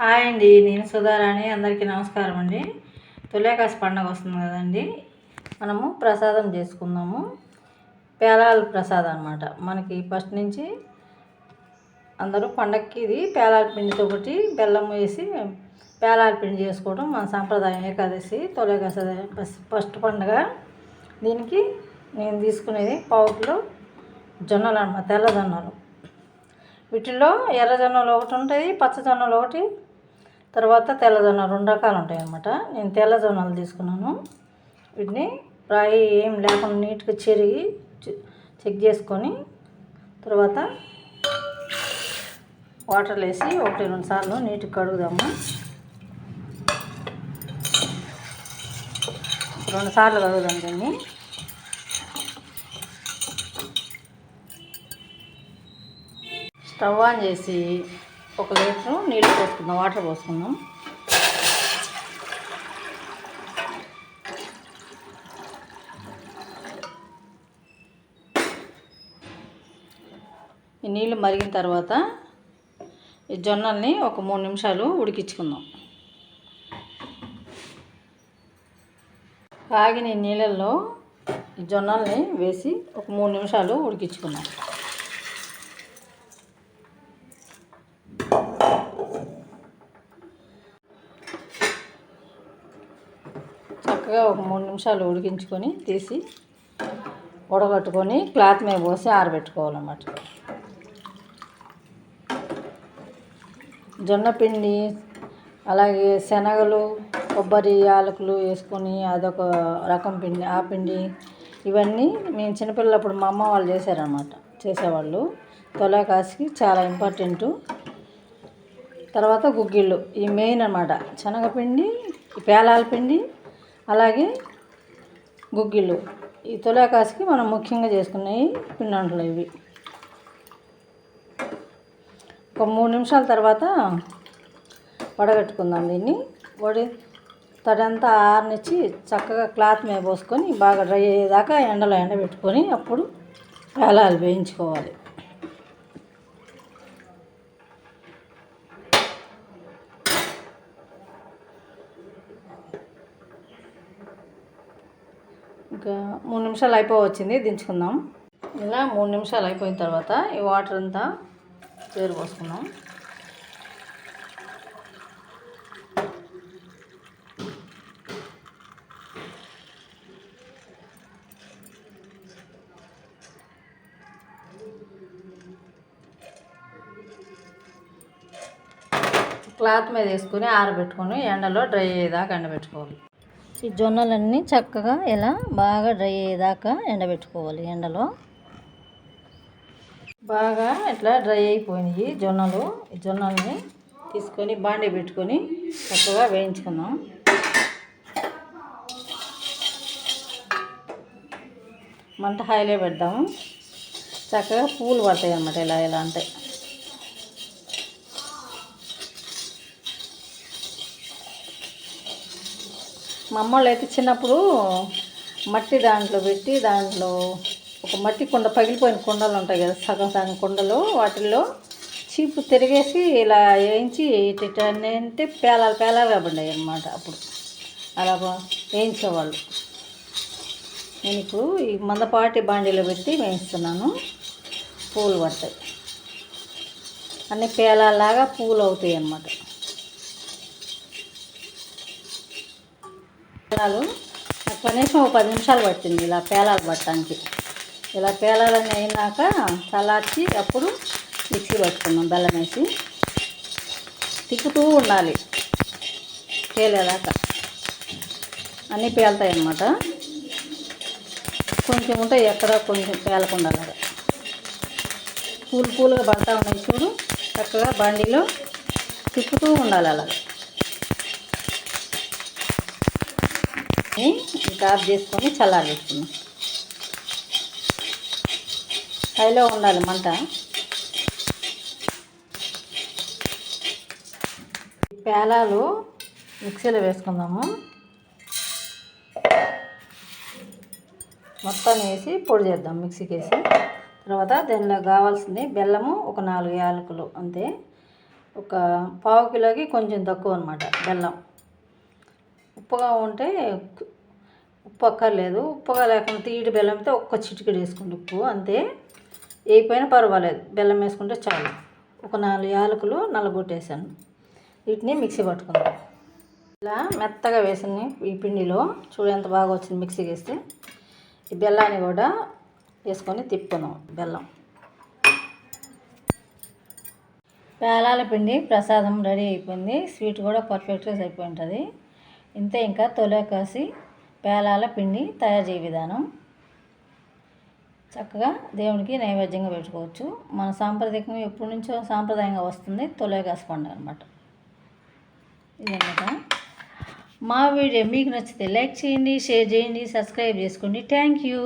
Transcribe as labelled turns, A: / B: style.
A: Hi అండి నేను సుధారాణి అందరికీ నమస్కారం అండి. తొలేకాశ పండగ వస్తుంది కదండి. మనము ప్రసాదం చేసుకుందాము. పేలాల ప్రసాదం అనమాట మనకి ఫస్ట్ నుంచి అందరూ పండగకి ఇది పేలాల పిండితో ఒకటి బెల్లం వేసి పేలాల పిండి చేసుకోవడం మన సాంప్రదాయం ఏకాదశి తొలేకాశ ఫస్ట్ పండగ. దీనికి నేను తీసుకునేది పావుకులు జొన్నలు అనమాట తెల్ల జొన్నలు. వీటిల్లో ఎర్ర జొన్నలు ఒకటి ఉంటుంది పచ్చ జొన్నలు ఒకటి తర్వాత తెల్లజొన్న రెండు రకాలు ఉంటాయి అన్నమాట నేను తెల్లజొన్నలు తీసుకున్నాను. వీటిని రాయి ఏం లేకుండా నీట్గా చెరిగి చె- చెక్ చేసుకొని తర్వాత వాటర్లో వేసి ఒకటి రెండు సార్లు నీట్గా కడుగుదాము. రెండు సార్లు కడుగుదాం దీన్ని. స్టవ్ ఆన్ చేసి ఒక లీటరు నీళ్ళు పోసుకుందాం వాటర్ పోసుకుందాం. ఈ నీళ్ళు మరిగిన తర్వాత ఈ జొన్నల్ని ఒక మూడు నిమిషాలు ఉడికించుకుందాం. కాగిన ఈ నీళ్ళల్లో ఈ జొన్నల్ని వేసి ఒక మూడు నిమిషాలు ఉడికించుకుందాం. చక్కగా ఒక మూడు నిమిషాలు ఉడికించుకొని తీసి ఉడగట్టుకొని క్లాత్ మీద పోసి ఆరబెట్టుకోవాలన్నమాట. జొన్నపిండి అలాగే శనగలు కొబ్బరి యాలకులు వేసుకొని అదొక రకం పిండి ఆ పిండి ఇవన్నీ మేము చిన్నపిల్లప్పుడు మా అమ్మ వాళ్ళు చేశారనమాట చేసేవాళ్ళు. తొలాకాసికి చాలా ఇంపార్టెంటు. తర్వాత గుగ్గిళ్ళు ఈ మెయిన్ అన్నమాట. శనగపిండి పేలాల పిండి అలాగే గుగ్గిళ్ళు. ఈ తొలాకాసికి మనం ముఖ్యంగా చేసుకునేవి పిండి వంటలు ఇవి. ఒక మూడు నిమిషాల తర్వాత వడగట్టుకుందాం దీన్ని. వడి తడంతా ఆరనిచ్చి చక్కగా క్లాత్ మీద పోసుకొని బాగా డ్రై అయ్యేదాకా ఎండలో ఎండబెట్టుకొని అప్పుడు పేలాలు వేయించుకోవాలి. ఇంకా మూడు నిమిషాలు అయిపోవచ్చింది దించుకుందాం. ఇలా మూడు నిమిషాలు అయిపోయిన తర్వాత ఈ వాటర్ అంతా పేరు పోసుకుందాం. క్లాత్ మీద వేసుకొని ఆరబెట్టుకొని ఎండలో డ్రై అయ్యేదాకా ఎండబెట్టుకోవాలి. ఈ జొన్నలన్నీ చక్కగా ఇలా బాగా డ్రై అయ్యేదాకా ఎండబెట్టుకోవాలి ఎండలో. బాగా ఇట్లా డ్రై అయిపోయినాయి జొన్నలు. ఈ జొన్నల్ని తీసుకొని బాండీ పెట్టుకొని చక్కగా వేయించుకుందాం. మంట హైలో పెడదాము. చక్కగా పూలు పడతాయి అన్నమాట ఇలా ఇలా అంటే. మా అమ్మ వాళ్ళు అయితే చిన్నప్పుడు మట్టి దాంట్లో పెట్టి దాంట్లో ఒక మట్టి కుండ పగిలిపోయిన కుండలు ఉంటాయి కదా సగం సగం కుండలు వాటిల్లో చీపు తిరిగేసి ఇలా వేయించి అంటే పేలాలు పేలాలుగా పడ్డాయి అన్నమాట అప్పుడు. అలా వేయించేవాళ్ళు. నేను ఇప్పుడు ఈ మందపాటి బాండీలో పెట్టి వేయిస్తున్నాను. పూలు పడతాయి. అన్ని పేలాలాగా పూలు అవుతాయి అన్నమాట. పేలాలు నాకు కనీసం ఒక పది నిమిషాలు పట్టింది ఇలా పేలాలు పట్టడానికి. ఇలా పేలాలని అయినాక చల్లార్చి అప్పుడు మిక్సీ పట్టుకున్నాం బెల్లం వేసి. తిప్పుతూ ఉండాలి పేలేదాకా. అన్నీ పేలుతాయి అన్నమాట. కొంచెం ఉంటాయి ఎక్కడ కొంచెం పేలకుండా అలాగా. పూలు పూలుగా పడతా ఉన్నాయి చూడు. చక్కగా బండిలో తిప్పుతూ ఉండాలి అలాగే. ఇంకా ఆఫ్ చేసుకొని చల్లారబెట్టుకున్నాం హైలో ఉండాలి మంట పేలాలు మిక్సీలో వేసుకుందాము మొత్తం వేసి పొడి చేద్దాం మిక్సీకి వేసి తర్వాత దానిలో కావాల్సింది బెల్లము ఒక నాలుగు యాలకులు అంతే. ఒక పావు కిలోకి కొంచెం తక్కువ అనమాట బెల్లం. ఉప్పుగా ఉంటే ఉప్పు అక్కర్లేదు ఉప్పుగా లేకుండా తీయటి బెల్లం అయితే ఒక్క చిటికెడు వేసుకోండి ఉప్పు అంతే. వేయిపోయినా పర్వాలేదు. బెల్లం వేసుకుంటే చాలు. ఒక నాలుగు యాలకులు నల్లగొట్టేసాను. వీటిని మిక్సీ పట్టుకుందాం. ఇలా మెత్తగా వేసింది ఈ పిండిలో చూడు ఎంత బాగా వచ్చింది మిక్సీ వేస్తే. ఈ బెల్లాన్ని కూడా వేసుకొని తిప్పుకుందాం బెల్లం. పేలాల పిండి ప్రసాదం రెడీ అయిపోయింది. స్వీట్ కూడా పర్ఫెక్ట్గా సరిపోయి ఉంటుంది ఇంతే ఇంకా తొలకాసి పేలాల పిండి తయారు చేయ విధానం. చక్కగా దేవునికి నైవేద్యంగా పెట్టుకోవచ్చు. మన సాంప్రదాయకంగా ఎప్పటి నుంచో సాంప్రదాయంగా వస్తుంది తొలకాసి పండుగ అనమాట ఇదన్నమాట. మా వీడియో మీకు నచ్చితే లైక్ చేయండి షేర్ చేయండి సబ్స్క్రైబ్ చేసుకోండి. Thank you.